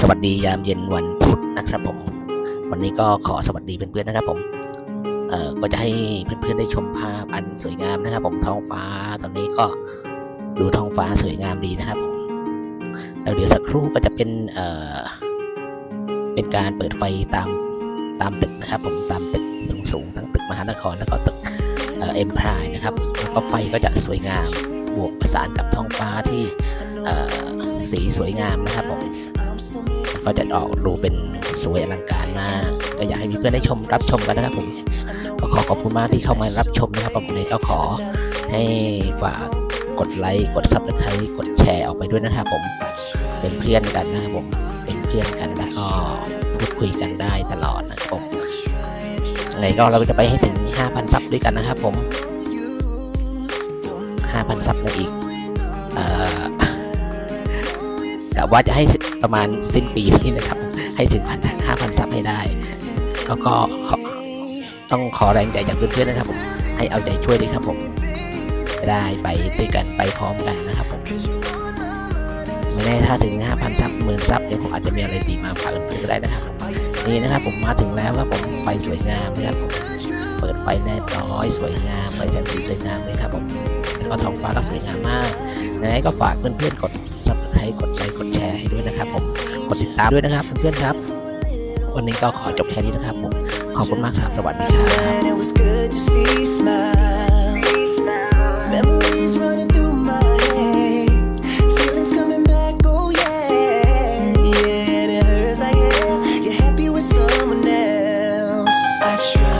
สวัสดียามเย็นวันพุธนะครับผม วันนี้ก็ขอสวัสดีเพื่อนๆนะครับผมเอ่อก็จะให้เพื่อนๆได้ชมภาพอันสวยงามนะครับ ผมท้องฟ้าตอนนี้ก็ดูท้องฟ้าสวยงามดีนะครับผมแล้วเดี๋ยวสักครู่ก็จะเป็นเอ่อเป็นการเปิดไฟตามตามตึกนะครับ ผมตามตึกสูงๆทั้งตึกมหานครแล้วก็ตึกเอ่อ็มพายนะครับแล้วก็ไฟก็จะสวยงามบวกประสานกับท้องฟ้าที่สีสวยงามนะครับผม ก็จะออกดูเป็นสวยอลังการมากก็อยากให้เพื่อนได้ชมรับชมกันนะครับผมก็ขอขอบคุณมากที่เข้ามารับชมนะครับผมวันนี้ก็ขอให้ฝากกดไลค์กดซับสไครต์กดแชร์ออกไปด้วยนะครับผมเป็นเพื่อนกันนะครับผมเป็นเพื่อนกันแล้วก็พูดคุยกันได้ตลอดนะครับผมไงก็เราจะไปให้ถึง 5,000 ซับด้วยกันนะครับผม 5,000 ซับในอีกเอ่อ ว่าจะให้ประมาณสิ้นปีนี้นะครับ ให้ถึงพันห้าพันซับให้ได้ แล้วก็ต้องขอแรงใจจากเพื่อนๆนะครับผมให้เอาใจช่วยด้วยครับผมจะได้ไปด้วยกันไปพร้อมกันนะครับผมไม่แน่ถ้าถึง 5,000ซับหมื่นซับเดี๋ยวผมอาจจะมีอะไรดีมาฝากเพื่อนๆก็ได้นะครับ นี่นะครับผมมาถึงแล้วครับผมไฟสวยงามนะครับผม เปิดไฟแนบน้อยสวยงามไฟแสงสีสวยงามเลยครับผมแล้วก็ท้องฟ้าก็สวยงามมากยังก็ฝากเพื่อนๆกดซับสไคกดไลค์กดแชร์ให้ด้วยนะครับผมกดติดตามด้วยนะครับเพื่อนๆครับ วันนี้ก็ขอจบแค่นี้นะครับผมขอบคุณมากครับสวัสดีครับ try